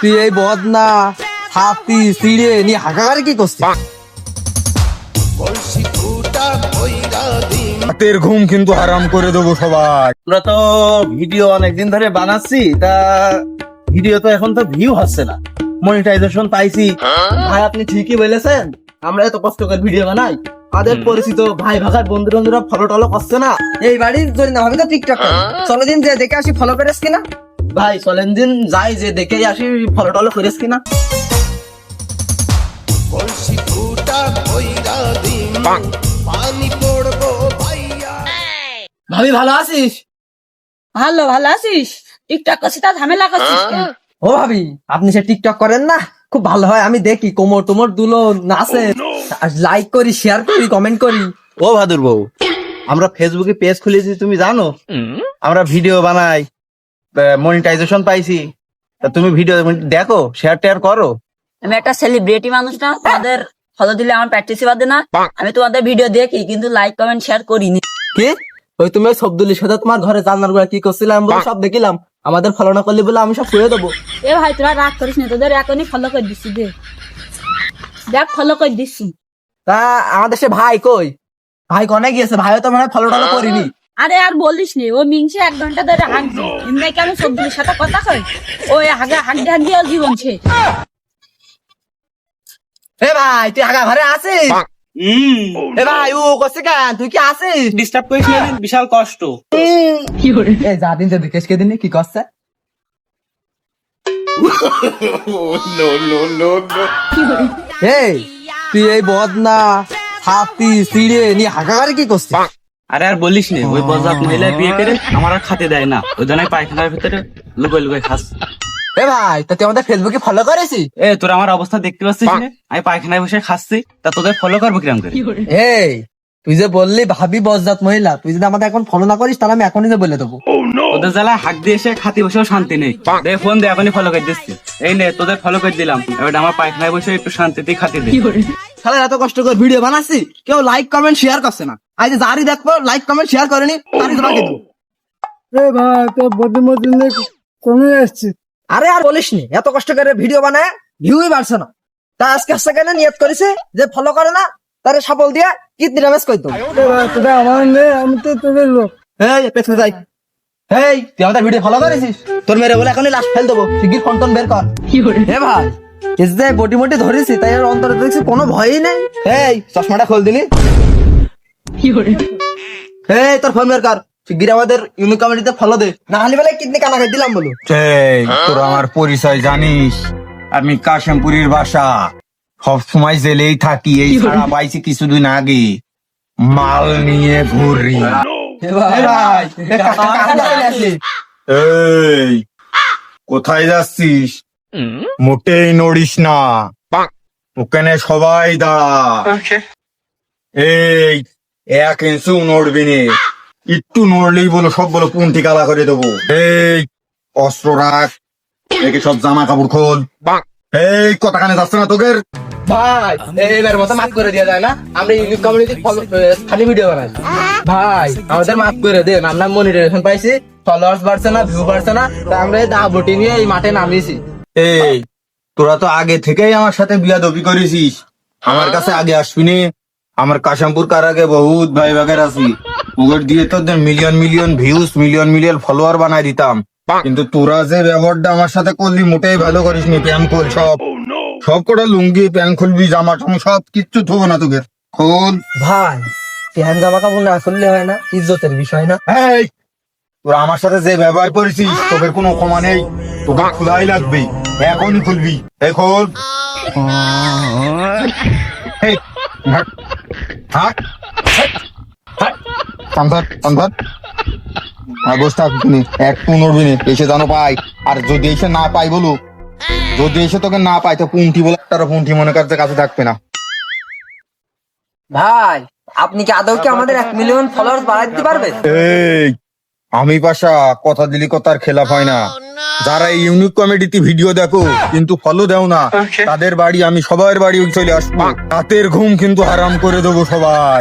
তুই এই বদনা ছাতি সিঁড়ে নিয়ে হাঁকাগারে কি করছিস? রাতের ঘুম কিন্তু হারাম করে দেবো সবাই। আমরা তো ভিডিও অনেকদিন ধরে বানাচ্ছি তা ভিডিও তো এখন তো ভিউ হচ্ছে না। মনিটাইজেশন পাইছি। ভাই আপনি ঠিকই বলেছেন আমরা এত কষ্ট করে ভিডিও বানাই। আমাদের পরিচিত ভাই ভাগার বন্ধু বন্ধুরা ফলো টলো করছে না। এই বাড়ির না হবে তো টিকটক চলো দিন যে দেখে আসি ফলো করিস কিনা? ভাই চলেন দিন যাই যে দেখেই আসি ফলো টলো করিস কিনা? ভাবি ভালো আছিস? ভালো ভালো আছিস? টিকটক করছিস তা ঝামেলা করছিস ও ভাবি আপনি সে টিকটক করেন না? খুব ভালো হয় আমি দেখি কোমর টোমর দুলো নাচে। লাইক করি শেয়ার করি কমেন্ট করি। ও ভাদুর বউ আমরা ফেসবুকে পেজ খুলেছি তুমি জানো? আমরা ভিডিও বানাই। মনিটাইজেশন পাইছি। তা তুমি ভিডিও দেখো শেয়ার টেয়ার করো। আমি একটা সেলিব্রিটি মানুষ না তোমাদের ফলো দিলে আমার প্র্যাকটিস বাদে না। আমি তোমাদের ভিডিও দেখি কিন্তু লাইক কমেন্ট শেয়ার করিনি। কি? ওই তুমি ওই সবদুলির সাথে তোমার ঘরে জানারগুলা কি করছিলাম বলে সব দেখিলাম। আমাদের ফলো না করলে বলে আমি সব শুয়ে দেবো। এ ভাই তোরা রাগ করিস না তোদের এখনই ফলো করে দিচ্ছি দে। দেখ ফলো করে দিচ্ছি তা আমাদের সে ভাই কই? ভাই কনে গিয়েছে? ভাইও তো মানে ফলো টলো করিনি। আরে আর বলিস নি ও মিংসে এক ঘণ্টা ধরে হাঁকছে। এমনি কি আমি সবজির সাথে কথা কই ওই হাগে হাঁকতে হাঁকতে ওর জীবন এ ভাই তুই হাগা ঘরে আছিস? এ ভাই ও করছে কেন? তুই কি আছিস? ডিস্টার্ব করিস না বিশাল কষ্ট। এই যা দিন যে দেখিস কে দিন কি করছে এই তুই এই বদনা ছাতি সিঁড়ে নিয়ে হাঁকাগারে কি করছিস? আরে আর বলিস নি ওই বজাত মহিলা বিয়ে করে আমার আর খাতে দেয় না। ওই জন্য পায়খানার ভিতরে লুকাই লুকাই খাস। এ ভাই তা তুই আমাদের ফেসবুকে ফলো করেছিস? এ তোর আমার অবস্থা দেখতে পাচ্ছিস না? আমি পায়খানায় বসে খাচ্ছি তা তোদের ফলো করব কিরম করে? এই তুই যে বললি ভাবি বজদাত মহিলা তুই যদি আমাদের এখন ফলো না করিস তাহলে আমি এখনই যে বলে দেবো। তোদের জ্বালা হাক দিয়ে এসে খাতি বসেও শান্তি নেই। দে ফোন দে এখনই ফলো করে দিচ্ছি। এই নে তোদের ফলো করে দিলাম। এবার আমার পায়খানায় বসে একটু শান্তিতে খাতি দে। তাহলে এত কষ্ট করে ভিডিও বানাচ্ছি কেউ লাইক কমেন্ট শেয়ার করছে না। আজ যারই দেখব লাইক কমেন্ট শেয়ার করেনি তারই তোমাকে দেবো। আরে আর বলিস নি এত কষ্ট করে ভিডিও বানায় ভিউই বাড়ছে না। তা আজকে আসছে কেন নিয়ত করেছে যে ফলো করে না তারে দিয়ে কিডনি ড্যামেজ করে দেবো আমি তো তোদের লোক। এই পেছনে যাই। এই তুই আমাদের ভিডিও ফলো করেছিস? তোর মেরে বলে এখনই লাশ ফেল দেবো শিগগির ফোন বের কর। হে ভাই যে বটি মটি ধরেছি তাই আর অন্তরে দেখছি কোনো ভয়ই নেই। এই চশমাটা খোল দিলি। এই তোর ফোন বের কর। শিগগির আমাদের ইউনিক কমেডিতে ফলো দে। না হলে বেলায় কিডনি কানা করে দিলাম বলো। এই তোর আমার পরিচয় জানিস। আমি কাশেমপুরীর বাসা। সব সময় জেলেই থাকি এই ছাড়া পাইছি কিছুদিন আগে। মাল নিয়ে ঘুরি। এই কোথায় যাচ্ছিস? মোটেই নড়িস না। ওখানে সবাই দাঁড়া। এই এক ইঞ্চু নড়বি নে। একটু নড়লেই বলো সব বলো পুন্টি কালা করে দেবো। এই অস্ত্র রাখ। একে সব জামা কাপড় খোল এই কতখানে যাচ্ছে না তোকে ভাই এইবার মতো মাফ করে দেওয়া যায় না? আমরা ইউনিক কমিউনিটি খালি ভিডিও বানাই। ভাই আমাদের মাফ করে দেন আমরা মনিটাইজেশন পাইছি। ফলোয়ার্স বাড়ছে না ভিউ বাড়ছে না। তা আমরা এই দা বটি নিয়ে এই মাঠে নামিয়েছি। এই তোরা তো আগে থেকেই আমার সাথে বিয়া দবি করেছিস। আমার কাছে আগে আসবি নে। আমার কাশামপুর কার আগে বহুত ভাই ভাগের আছি। ওদের দিয়ে তোদের million million views million million follower বানাই দিতাম। কিন্তু তোরা যে ব্যবহারটা আমার সাথে করলি মোটেই ভালো করিস নি প্যান খোল সব। সব কটা লুঙ্গি প্যান খুলবি জামা টামা সব কিচ্ছু থবো না তোকে। খোল। ভাই প্যান জামা কাপড় না করলে হয় না ইজ্জতের বিষয় না। এই তোরা আমার সাথে যে ব্যবহার করেছিস তোদের কোনো ক্ষমা নেই। তোকে খোলাই লাগবে এখনই খুলবি। এই খোল। এই, কান ধর। আর এসে জানো পাই যদি এসে না পাই বলো যদি এসে তোকে না পাই তো পুন্টি বলে একটা পুন্টি মনে করতে কাছে থাকবে না। ভাই আপনি কি আদৌ কি আমাদের এক মিলিয়ন ফলোয়ার্স বাড়াই দিতে পারবেন? এই আমি পাশা কথা দিলি কথার খেলাফ হয় না। যারা এই ইউনিক কমেডিতে ভিডিও দেখো কিন্তু ফলো দেও না। তাদের বাড়ি আমি সবার বাড়ি চলে আসব। রাতের ঘুম কিন্তু হারাম করে দেবো সবাই।